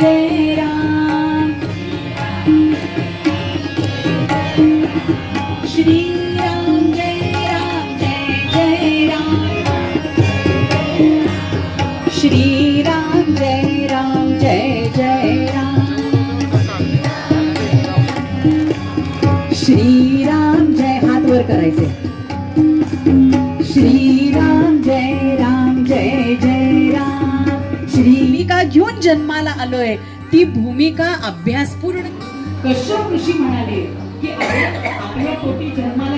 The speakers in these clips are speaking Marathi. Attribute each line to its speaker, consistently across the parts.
Speaker 1: जय राम श्री राम जय राम जय जय राम श्री
Speaker 2: राम जय राम श्रीराम जय हात वर करायचे. श्रीराम जय जन्माला आलोय ती भूमिका अभ्यासपूर्ण कश्यप ऋषी म्हणाले की आपल्या पोटी जन्माला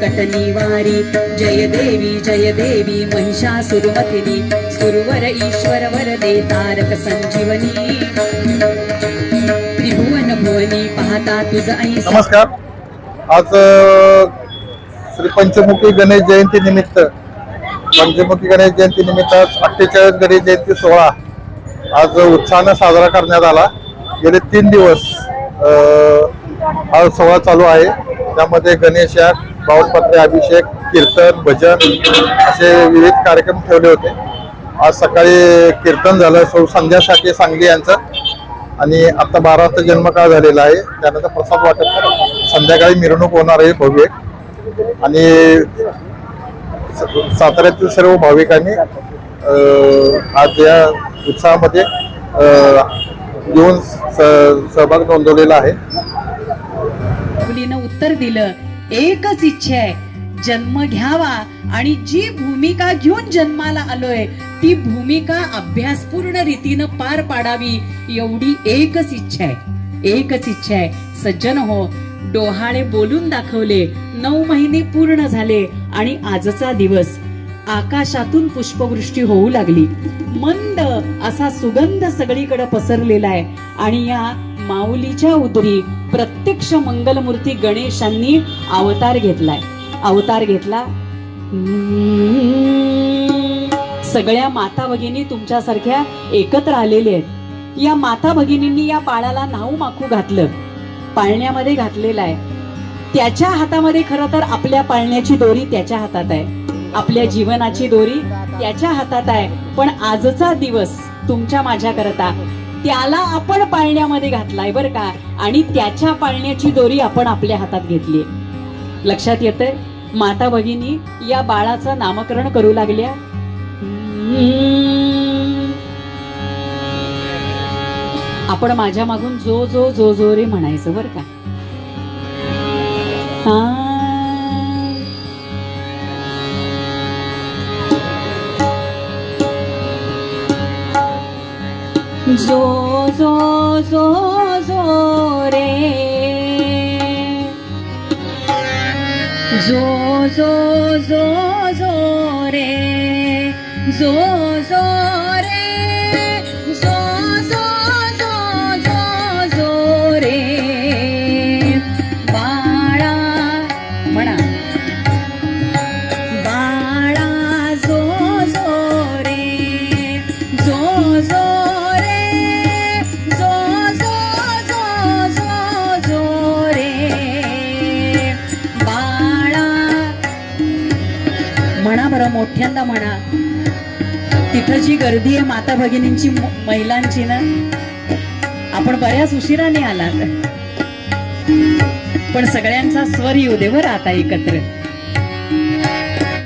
Speaker 2: कटनीवारी जय देवी जय देवी महिषासुरमथिनी। सुरवर ईश्वर वरदे तारक संजीवनी। त्रिभुवन भुवनी पाहता तुझ
Speaker 3: नमस्कार. आज श्री पंचमुखी गणेश जयंती निमित्त पंचमुखी गणेश जयंती निमित्त आज अठ्ठेचाळीस गणेश जयंती सोहळा आज उत्साहानं साजरा करण्यात आला. गेले तीन दिवस हा सोहळा चालू आहे. त्यामध्ये गणेश या बावनपत्रे अभिषेक कीर्तन भजन असे विविध कार्यक्रम ठेवले होते. आज सकाळी कीर्तन झालं सौ संध्या साठे सांगली यांचं. आणि आता बारा वाजता जन्मकाळ झालेला आहे. त्यानंतर प्रसाद वाटप संध्याकाळी मिरवणूक होणार आहे भव्य. आणि साताऱ्यातील सर्व भाविकांनी आज या उत्साहामध्ये येऊन स- सहभाग नोंदवलेला आहे.
Speaker 2: मुलीनं उत्तर दिलं. एकच इच्छा आहे. जन्म घ्यावा आणि जी भूमिका घेऊन जन्माला आलोय ती भूमिका अभ्यासपूर्ण रीतीनं पार पाडावी एवढी एकच इच्छा आहे. एकच इच्छा आहे. सज्जन हो डोहाळे बोलून दाखवले. नऊ महिने पूर्ण झाले आणि आजचा दिवस. आकाशातून पुष्पवृष्टी होऊ लागली. मंद असा सुगंध सगळीकडे पसरलेला आहे आणि या माऊलीच्या उदरी प्रत्यक्ष मंगलमूर्ती गणेशांनी अवतार घेतलाय. अवतार घेतला. सगळ्या माता भगिनी तुमच्यासारख्या एकत्र आलेल्या आहेत. या माता भगिनींनी या बाळाला नाऊ माखू घातलं. पाळण्यामध्ये घातलेलं आहे. त्याच्या हातामध्ये खरं तर आपल्या पाळण्याची दोरी त्याच्या हातात आहे. आपल्या जीवनाची दोरी त्याच्या हातात आहे. पण आजचा दिवस तुमच्या माझ्या करता त्याला आपण पाळण्यामध्ये घातलाय बर का? आणि त्याच्या पाळण्याची दोरी आपण आपल्या हातात घेतली लक्षात येतंय? माता भगिनी या बाळाचं नामकरण करू लागल्या. आपण माझ्या मागून जो जो जो जो रे म्हणायचं बर का? जो जो जो जो रे। जो जो जो जो रे। जो जो बरं मोठ्यांदा म्हणा. तिथं जी गर्दी आहे माता भगिनींची महिलांची ना आपण बऱ्याच उशिराने आलात. पण सगळ्यांचा स्वर येऊ दे बरं आता एकत्र.